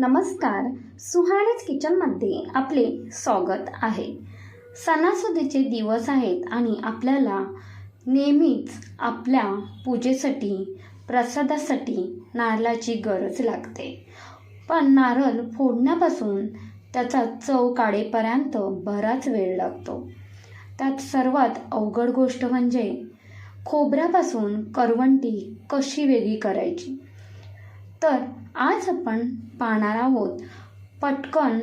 नमस्कार सुहाणीच किचनमध्ये आपले स्वागत आहे. सणासुदीचे दिवस आहेत आणि आपल्याला नेहमीच आपल्या पूजेसाठी प्रसादासाठी नारळाची गरज लागते. पण नारळ फोडण्यापासून त्याचा चव काढेपर्यंत बराच वेळ लागतो. त्यात सर्वात अवघड गोष्ट म्हणजे खोबऱ्यापासून करवंटी कशी वेगळी करायची? तर आज आपण पाहणार आहोत. पटकन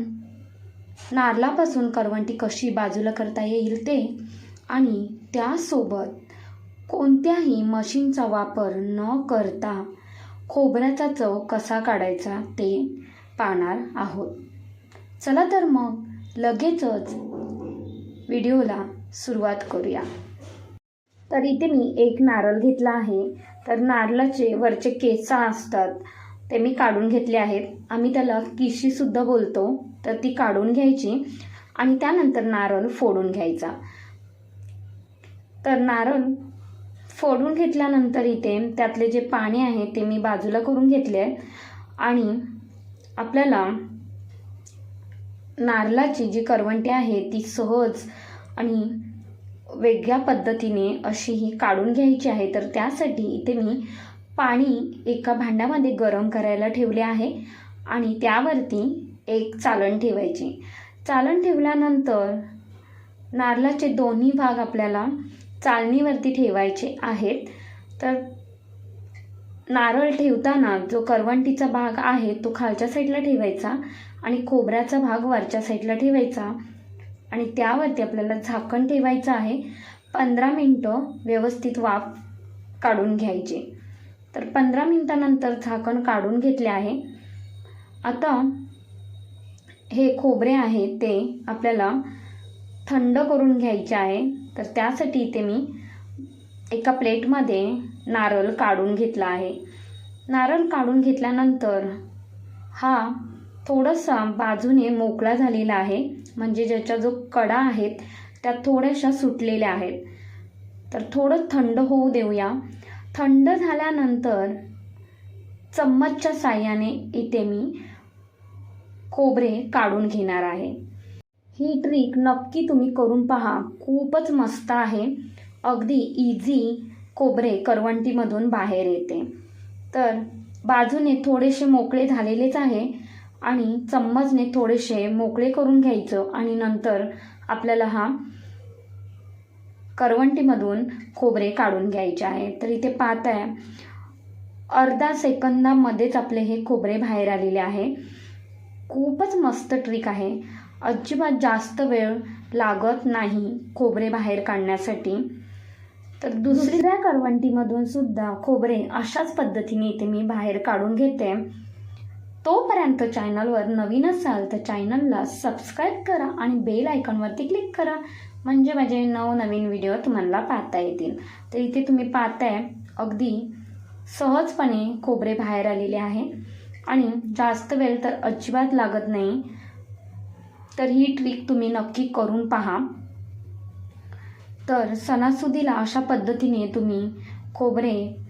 नारळापासून करवंटी कशी बाजूला करता येईल ते आणि त्यासोबत कोणत्याही मशीनचा वापर न करता खोबऱ्याचा चव कसा काढायचा ते पाहणार आहोत. चला तर मग लगेचच व्हिडिओला सुरुवात करूया. तर इथे मी एक नारळ घेतला आहे. तर नारळाचे वरचे केसा असतात. ते मी काढून घेतले आहेत. आम्ही त्याला किशीसुद्धा बोलतो तर ती काढून घ्यायची आणि त्यानंतर नारळ फोडून घ्यायचा. तर नारळ फोडून घेतल्यानंतर इथे त्यातले जे पाणी आहे ते मी बाजूला करून घेतले आहे. आणि आपल्याला नारळाची जी करवंटी आहे ती सहज आणि वेगळ्या पद्धतीने अशी ही काढून घ्यायची आहे. तर त्यासाठी इथे मी पाणी एका भांड्यामध्ये गरम करायला ठेवले आहे आणि त्यावरती एक चालण ठेवायची. चालण ठेवल्यानंतर नारळाचे दोन्ही भाग आपल्याला चालणीवरती ठेवायचे आहेत. तर नारळ ठेवताना जो करवंटीचा भाग आहे तो खालच्या साईडला ठेवायचा आणि खोबऱ्याचा भाग वरच्या साईडला ठेवायचा आणि त्यावरती आपल्याला झाकण ठेवायचं आहे. पंधरा मिनटं व्यवस्थित वाफ काढून घ्यायची. तर पंधरा मिनटानंतर झाकण काढून घेतले आहे. आता हे खोबरे आहे ते आपल्याला थंड करून घ्यायचे आहे. तर त्यासाठी इथे मी एका प्लेटमध्ये नारळ काढून घेतला आहे. नारळ काढून घेतल्यानंतर हा थोडासा बाजूने मोकळा झालेला आहे. म्हणजे ज्याच्या जो कडा आहेत त्या थोड्याशा सुटलेल्या आहेत. तर थोडं थंड होऊ देऊया. थंड झाल्यानंतर चम्मचच्या साह्याने इथे मी खोबरे काढून घेणार आहे. ही ट्रिक नक्की तुम्ही करून पहा. खूपच मस्त आहे. अगदी इझी खोबरे करवंटीमधून बाहेर येते. तर बाजूने थोडेसे मोकळे झालेलेच आहे आणि चम्मचने थोडेसे मोकळे करून घ्यायचं आणि नंतर आपल्याला हा करवंटीमधून खोबरे काढून घ्यायचे आहे तर इथे पाहत आहे. अर्धा सेकंदामध्येच आपले हे खोबरे बाहेर आलेले आहे. खूपच मस्त ट्रिक आहे. अजिबात जास्त वेळ लागत नाही खोबरे बाहेर काढण्यासाठी. तर दुसऱ्या करवंटीमधून सुद्धा खोबरे अशाच पद्धतीने इथे मी बाहेर काढून घेते. तोपर्यंत चॅनलवर नवीन असाल तर चॅनलला सबस्क्राईब करा आणि बेल आयकॉनवरती क्लिक करा. म्हणजे माझे नवनवीन व्हिडिओ तुम्हाला पाहता येतील. तर इथे तुम्ही पाहताय अगदी सहजपणे खोबरे बाहेर आलेले आहे. आणि जास्त वेळ तर अजिबात लागत नाही. तर ही ट्रिक तुम्ही नक्की करून पहा. तर सणासुदीला अशा पद्धतीने तुम्ही खोबरे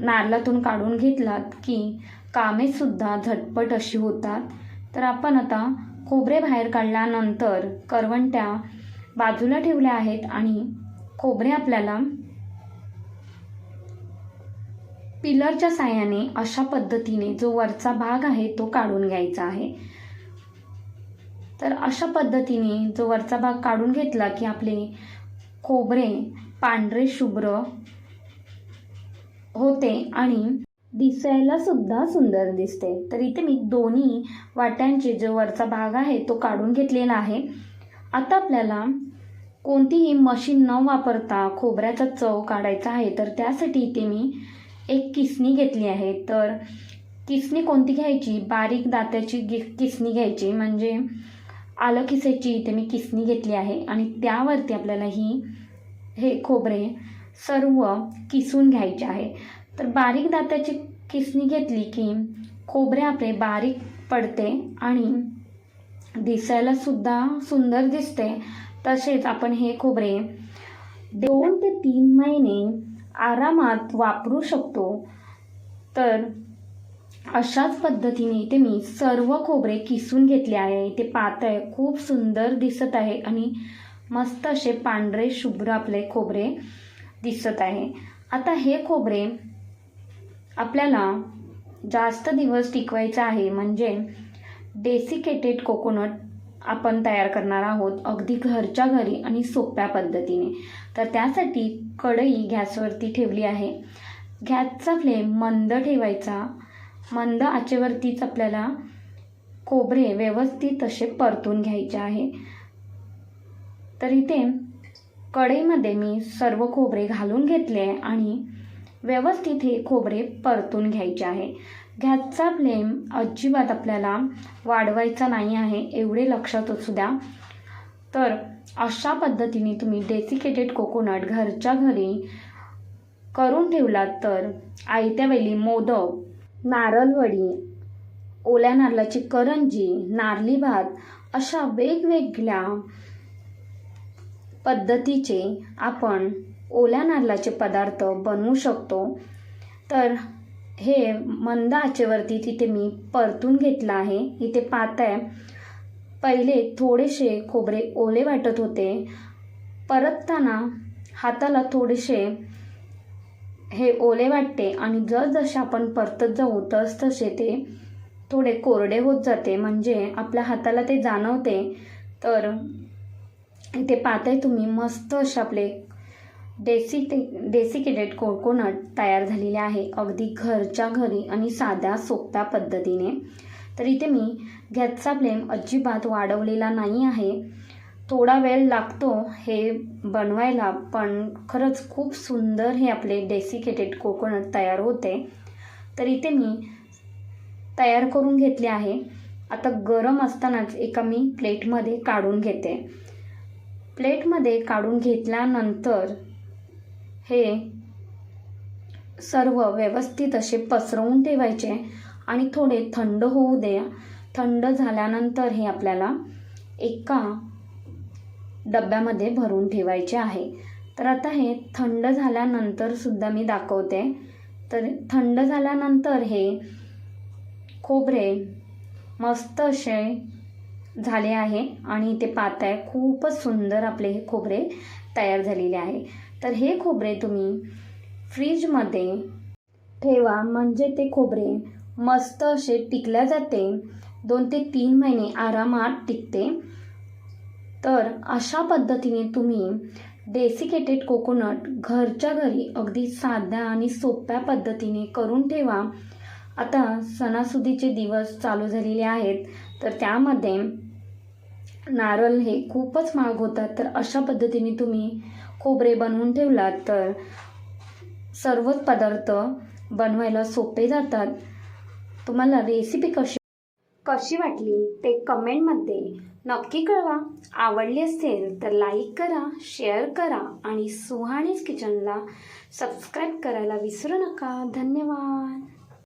नारळातून काढून घेतलात की कामेसुद्धा झटपट अशी होतात. तर आपण आता खोबरे बाहेर काढल्यानंतर करवंट्या बाजूला ठेवल्या आहेत आणि खोबरे आपल्याला पिलरच्या साह्याने अशा पद्धतीने जो वरचा भाग आहे तो काढून घ्यायचा आहे. तर अशा पद्धतीने जो वरचा भाग काढून घेतला की आपले खोबरे पांढरे शुभ्र होते आणि दिसायला सुद्धा सुंदर दिसते. तर इथे मी दोन्ही वाट्यांचे जो वरचा भाग आहे तो काढून घेतलेला आहे. आता आपल्याला कोणतीही मशीन न वापरता खोबऱ्याचा चव काढायचा आहे तर त्यासाठी इथे मी एक किसणी घेतली आहे. तर किसणी कोणती घ्यायची? बारीक दात्याची गि किसणी घ्यायची. म्हणजे आलं किसायची इथे मी किसणी घेतली आहे. आणि त्यावरती आपल्याला ही हे खोबरे सर्व किसून घ्यायचे आहे. तर बारीक दात्याची किसणी घेतली की खोबरे आपले बारीक पडते आणि दिसायला सुद्धा सुंदर दिसते. तसेच आपण हे खोबरे दोन ते तीन महिने आरामात वापरू शकतो. तर अशाच पद्धतीने इथे मी सर्व खोबरे किसून घेतले आहे. इथे पातळ खूप सुंदर दिसत आहे आणि मस्त असे पांढरे शुभ्र आपले खोबरे दिसत आहे. आता हे खोबरे आपल्याला जास्त दिवस टिकवायचं आहे. म्हणजे डेसिकेटेड कोकोनट आपण तयार करणार आहोत अगदी घरच्या घरी आणि सोप्या पद्धतीने. तर त्यासाठी कढई गॅसवरती ठेवली आहे. गॅसचा फ्लेम मंद ठेवायचा. मंद आचेवरतीच आपल्याला खोबरे व्यवस्थित असे परतून घ्यायचे आहे. तर इथे कढईमध्ये मी सर्व खोबरे घालून घेतले आणि व्यवस्थित हे खोबरे परतून घ्यायचे आहे. गॅसचा फ्लेम अजिबात आपल्याला वाढवायचा नाही आहे एवढे लक्षात असू द्या. तर अशा पद्धतीने तुम्ही डेसिकेटेड कोकोनट घरच्या घरी करून ठेवलात तर आयत्या वेळी मोदक नारळवडी ओल्या नारळाची करंजी नारली भात अशा वेगवेगळ्या पद्धतीचे आपण ओल्या नारळाचे पदार्थ बनवू शकतो. तर हे मंद आचेवरती तिथे मी परतून घेतलं आहे. इथे पाहताय पहिले थोडेसे खोबरे ओले वाटत होते. परतताना हाताला थोडेसे हे ओले वाटते आणि जसजसे आपण परतत जाऊ तस तसे ते थोडे कोरडे होत जाते. म्हणजे आपल्या हाताला ते जाणवते. तर इथे पाहताय तुम्ही मस्त असे आपले डेसी डेसिकेटेड कोकोनट तयार झालेले आहे. अगदी घरच्या घरी आणि साध्या सोप्या पद्धतीने. तर इथे मी गॅसचा फ्लेम अजिबात वाढवलेला नाही आहे. थोडा वेळ लागतो हे बनवायला पण खरंच खूप सुंदर हे आपले डेसिकेटेड कोकोनट तयार होते. तर इथे मी तयार करून घेतले आहे. आता गरम असतानाच एका मी प्लेटमध्ये काढून घेते. प्लेटमध्ये काढून घेतल्यानंतर हे सर्व व्यवस्थित असे पसरवून ठेवायचे आणि थोडे थंड होऊ द्या. थंड झाल्यानंतर हे आपल्याला एका डब्यामध्ये भरून ठेवायचे आहे. तर आता हे थंड झाल्यानंतर सुद्धा मी दाखवते. तर थंड झाल्यानंतर हे खोबरे मस्त असे झाले आहे आणि ते पाताय खूपच सुंदर आपले हे खोबरे तयार झालेले आहे. तर हे खोबरे तुम्ही फ्रीजमध्ये ठेवा. म्हणजे ते खोबरे मस्त असे टिकल्या जाते. दोन ते तीन महिने आरामात टिकते. तर अशा पद्धतीने तुम्ही डेसिकेटेड कोकोनट घरच्या घरी अगदी साध्या आणि सोप्या पद्धतीने करून ठेवा. आता सणासुदीचे दिवस चालू झालेले आहेत. तर त्यामध्ये नारळ हे खूपच महाग होतात. तर अशा पद्धतीने तुम्ही खोबरे बनवून ठेवलात तर सर्वच पदार्थ बनवायला सोपे जातात. तुम्हाला रेसिपी कशी कशी वाटली ते कमेंटमध्ये नक्की कळवा. आवडली असेल तर लाईक करा शेअर करा आणि सुहाणीज किचनला सबस्क्राईब करायला विसरू नका. धन्यवाद.